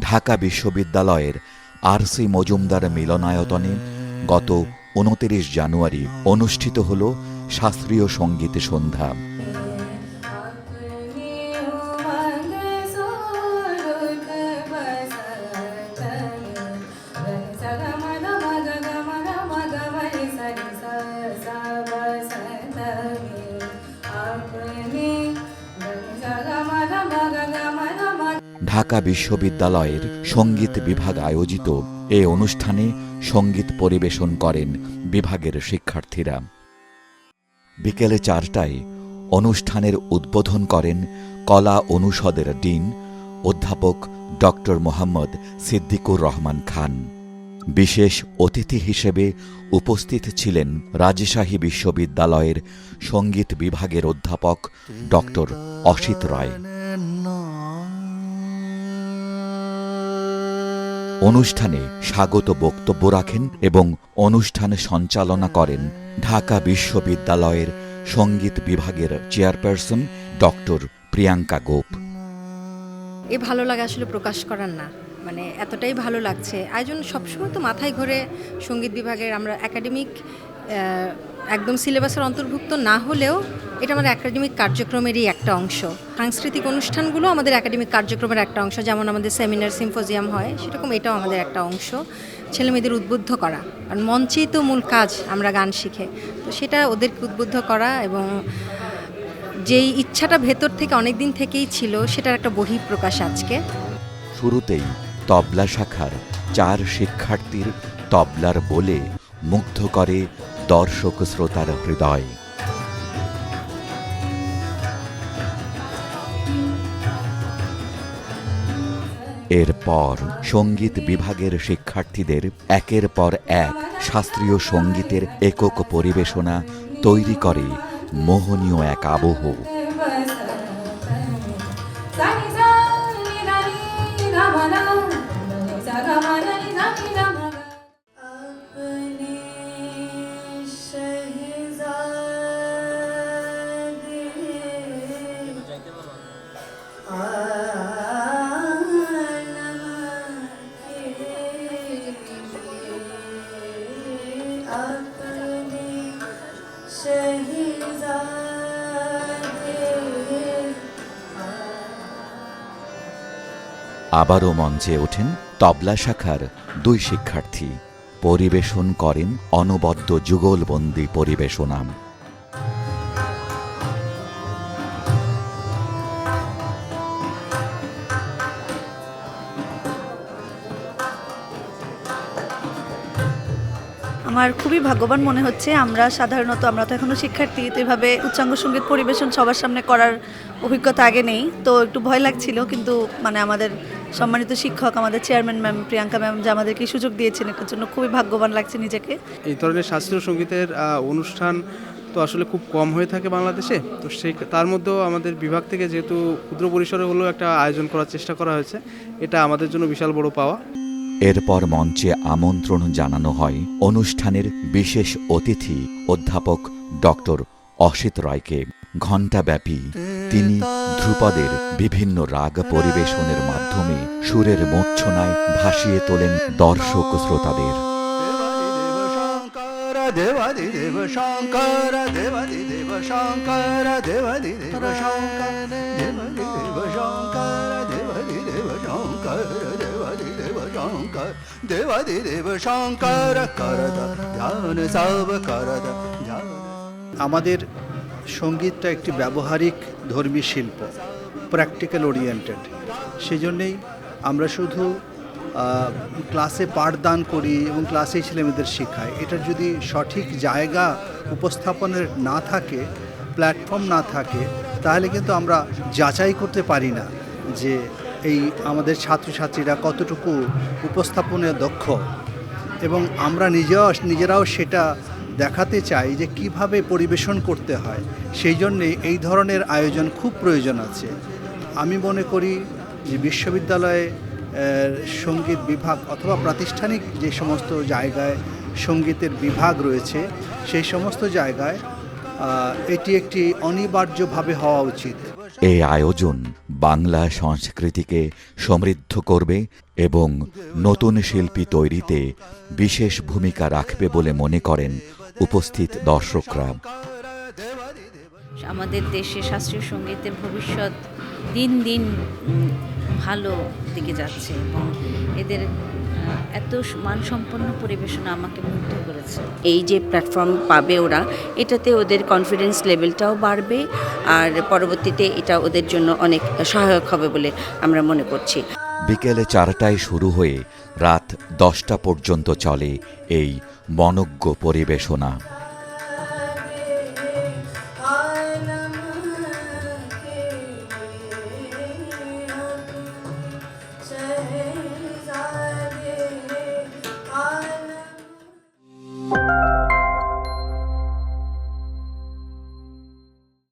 ঢাকা বিশ্ববিদ্যালয়ের আর সি মজুমদার মিলনায়তনে গত উনতিরিশ জানুয়ারি অনুষ্ঠিত হল শাস্ত্রীয় সংগীত সন্ধ্যা। ঢাকা বিশ্ববিদ্যালয়ের সংগীত বিভাগ আয়োজিত এ অনুষ্ঠানে সংগীত পরিবেশন করেন বিভাগের শিক্ষার্থীরা। বিকেলে চারটায় অনুষ্ঠানের উদ্বোধন করেন কলা অনুষদের ডিন অধ্যাপক ডক্টর মোহাম্মদ সিদ্দিকুর রহমান খান। বিশেষ অতিথি হিসেবে উপস্থিত ছিলেন রাজশাহী বিশ্ববিদ্যালয়ের সংগীত বিভাগের অধ্যাপক ডক্টর অসিত রায়। অনুষ্ঠানে স্বাগত বক্তব্য রাখেন এবং অনুষ্ঠান সঞ্চালনা করেন ঢাকা বিশ্ববিদ্যালয়ের সংগীত বিভাগের চেয়ারপারসন ডক্টর প্রিয়াঙ্কা গোপ। এ ভালো লাগা আসলে প্রকাশ করার না। মানে এতটাই ভালো লাগছে। আয়োজন সবসময় তো মাথায় ঘরে সংগীত বিভাগের। আমরা একাডেমিক একদম সিলেবাসের অন্তর্ভুক্ত না হলেও এটা আমাদের একাডেমিক কার্যক্রমেরই একটা অংশ। সাংস্কৃতিক অনুষ্ঠানগুলো আমাদের একাডেমিক কার্যক্রমের একটা অংশ, যেমন আমাদের সেমিনার সিম্পোজিয়াম হয়, সেরকম এটাও আমাদের একটা অংশ। ছেলেমেয়েদের উদ্বুদ্ধ করা, কারণ মঞ্চেই তো মূল কাজ আমরা গান শিখে। তো সেটা ওদেরকে উদ্বুদ্ধ করা এবং যেই ইচ্ছাটা ভেতর থেকে অনেক দিন থেকেই ছিল, সেটার একটা বহিঃপ্রকাশ আজকে। শুরুতেই তবলা শাখার চার শিক্ষার্থীর তবলার বলে মুগ্ধ করে দর্শক শ্রোতার হৃদয়। এরপর সংগীত বিভাগের শিক্ষার্থীদের একের পর এক শাস্ত্রীয় সঙ্গীতের একক পরিবেশনা তৈরি করে মোহনীয় এক আবহ। আবারও মঞ্চে ওঠেন তবলা শাখার দুই শিক্ষার্থী। পরিবেশন করেন অনবদ্য যুগলবন্দি পরিবেশনাম। আমার খুবই ভাগ্যবান মনে হচ্ছে, আমরা সাধারণত, আমরা তো এখনও শিক্ষার্থী এভাবে উচ্চাঙ্গ সংগীত পরিবেশন সবার সামনে করার অভিজ্ঞতা আগে নেই। তো একটু ভয় লাগছিল, কিন্তু মানে আমাদের সম্মানিত শিক্ষক আমাদের চেয়ারম্যান ম্যাম প্রিয়াঙ্কা ম্যাম যে আমাদেরকে সুযোগ দিয়েছেন এটার জন্য খুবই ভাগ্যবান লাগছে নিজেকে। এই ধরনের শাস্ত্রীয় সঙ্গীতের অনুষ্ঠান তো আসলে খুব কম হয়ে থাকে বাংলাদেশে। তো সেই তার মধ্যেও আমাদের বিভাগ থেকে যেহেতু ক্ষুদ্র পরিসরে হলেও একটা আয়োজন করার চেষ্টা করা হয়েছে এটা আমাদের জন্য বিশাল বড় পাওয়া। এরপর মঞ্চে আমন্ত্রণ জানানো হয় অনুষ্ঠানের বিশেষ অতিথি অধ্যাপক ডক্টর অসিত রায়কে। ঘণ্টাব্যাপী তিনি ধ্রুপদের বিভিন্ন রাগ পরিবেশনের মাধ্যমে সুরের মূর্ছনায় ভাসিয়ে তোলেন দর্শক শ্রোতাদের। দেবাদি দেব শঙ্কর দেবাদি দেব শঙ্কর শঙ্কর শঙ্কর শঙ্কর শঙ্কর শঙ্কর করদ ধ্যান সব করদ আমাদের সঙ্গীতটা একটি ব্যবহারিক ধর্মী শিল্প প্র্যাকটিক্যাল ওরিয়েন্টেড সেই জন্যেই আমরা শুধু ক্লাসে পাঠদান করি এবং ক্লাসেই ছেলেমেয়েদের শেখাই। এটার যদি সঠিক জায়গা উপস্থাপনের না থাকে প্ল্যাটফর্ম না থাকে, তাহলে কিন্তু আমরা যাচাই করতে পারি না যে এই আমাদের ছাত্রছাত্রীরা কতটুকু উপস্থাপনে দক্ষ। এবং আমরা নিজেও, নিজেরাও সেটা দেখাতে চাই যে কীভাবে পরিবেশন করতে হয়। সেই জন্যে এই ধরনের আয়োজন খুব প্রয়োজন আছে। আমি মনে করি যে বিশ্ববিদ্যালয়ে সংগীত বিভাগ অথবা প্রাতিষ্ঠানিক যে সমস্ত জায়গায় সঙ্গীতের বিভাগ রয়েছে, সেই সমস্ত জায়গায় এটি একটি অনিবার্যভাবে হওয়া উচিত। এই আয়োজন বাংলা সংস্কৃতিকে সমৃদ্ধ করবে এবং নতুন শিল্পী তৈরিতে বিশেষ ভূমিকা রাখবে বলে মনে করেন উপস্থিত দর্শকরা। আমাদের দেশে শাস্ত্রীয় সঙ্গীতের ভবিষ্যৎ দিন দিন ভালো দিকে যাচ্ছে এবং এদের এত মানসম্পন্ন পরিবেশনা আমাকে মুগ্ধ করেছে। এই যে প্ল্যাটফর্ম পাবে ওরা এটাতে ওদের কনফিডেন্স লেভেলটাও বাড়বে আর পরবর্তীতে এটা ওদের জন্য অনেক সহায়ক হবে বলে আমরা মনে করছি। বিকেলে চারটায় শুরু হয়ে রাত দশটা পর্যন্ত চলে এই মনজ্ঞ পরিবেশনা।